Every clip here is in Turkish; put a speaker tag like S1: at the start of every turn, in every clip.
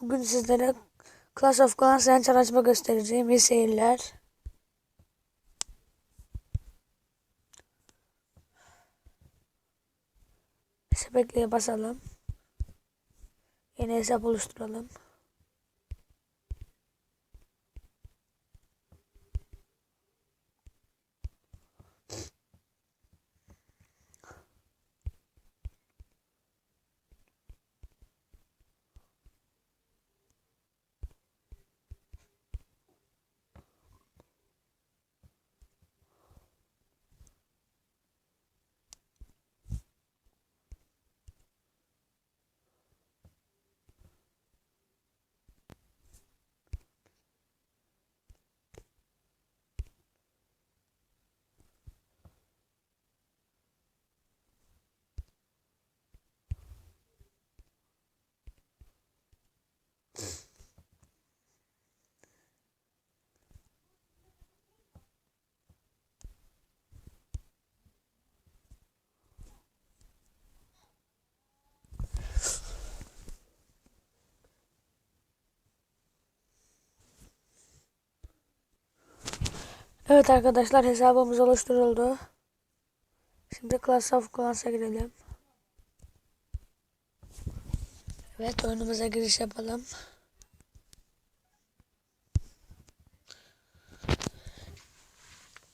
S1: Bugün sizlere Clash of Clans yan çalışma göstereceğim. İyi seyirler. Sebekleye basalım. Yeni hesap oluşturalım. Evet arkadaşlar hesabımız oluşturuldu. Şimdi Clash of Clans'a girelim. Evet oyunumuza giriş yapalım.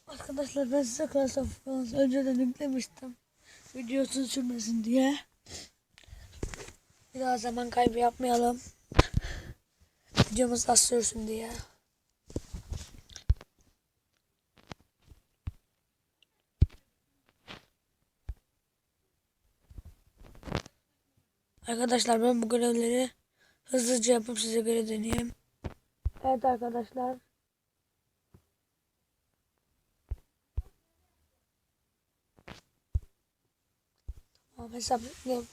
S1: Arkadaşlar ben size Clash of Clans önceden yüklemiştim. Videosu sürmesin diye. Bir daha zaman kaybı yapmayalım. Videomuz az sürsün diye. Arkadaşlar ben bu görevleri hızlıca yapıp size göre deneyeyim. Evet arkadaşlar. Tamam hesaplayayım.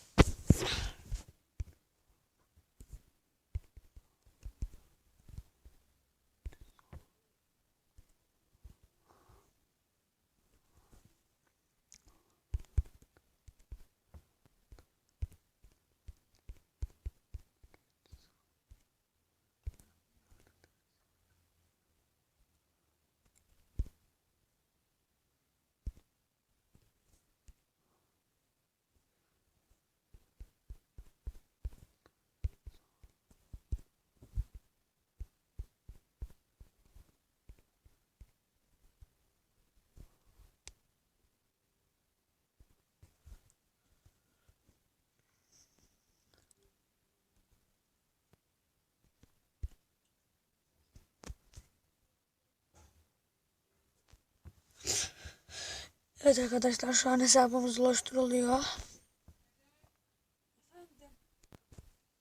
S1: Evet arkadaşlar şu an hesabımız oluşturuluyor.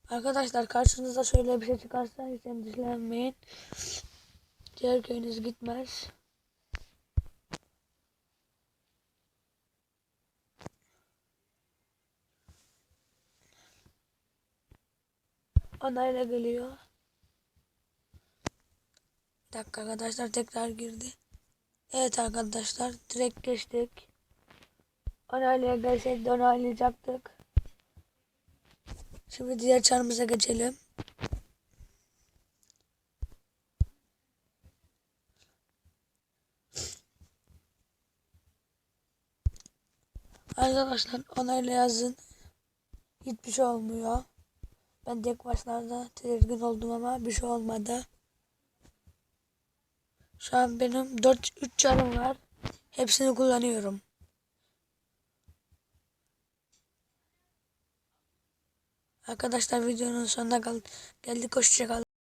S1: Arkadaşlar karşınıza şöyle bir şey çıkarsa hiç endişelenmeyin. Diğer köyünüz gitmez. Onayla geliyor. Bir dakika arkadaşlar tekrar girdi. Evet arkadaşlar direkt geçtik. Onaylaya gelsek de onaylayacaktık. Şimdi diğer çarımıza geçelim. Arkadaşlar onayla yazın. Hiçbir şey olmuyor. Ben tek başlarda tedirgin oldum ama bir şey olmadı. Şu an benim 4 3 çarım var. Hepsini kullanıyorum. Arkadaşlar videonun sonuna geldik. Hoşçakalın.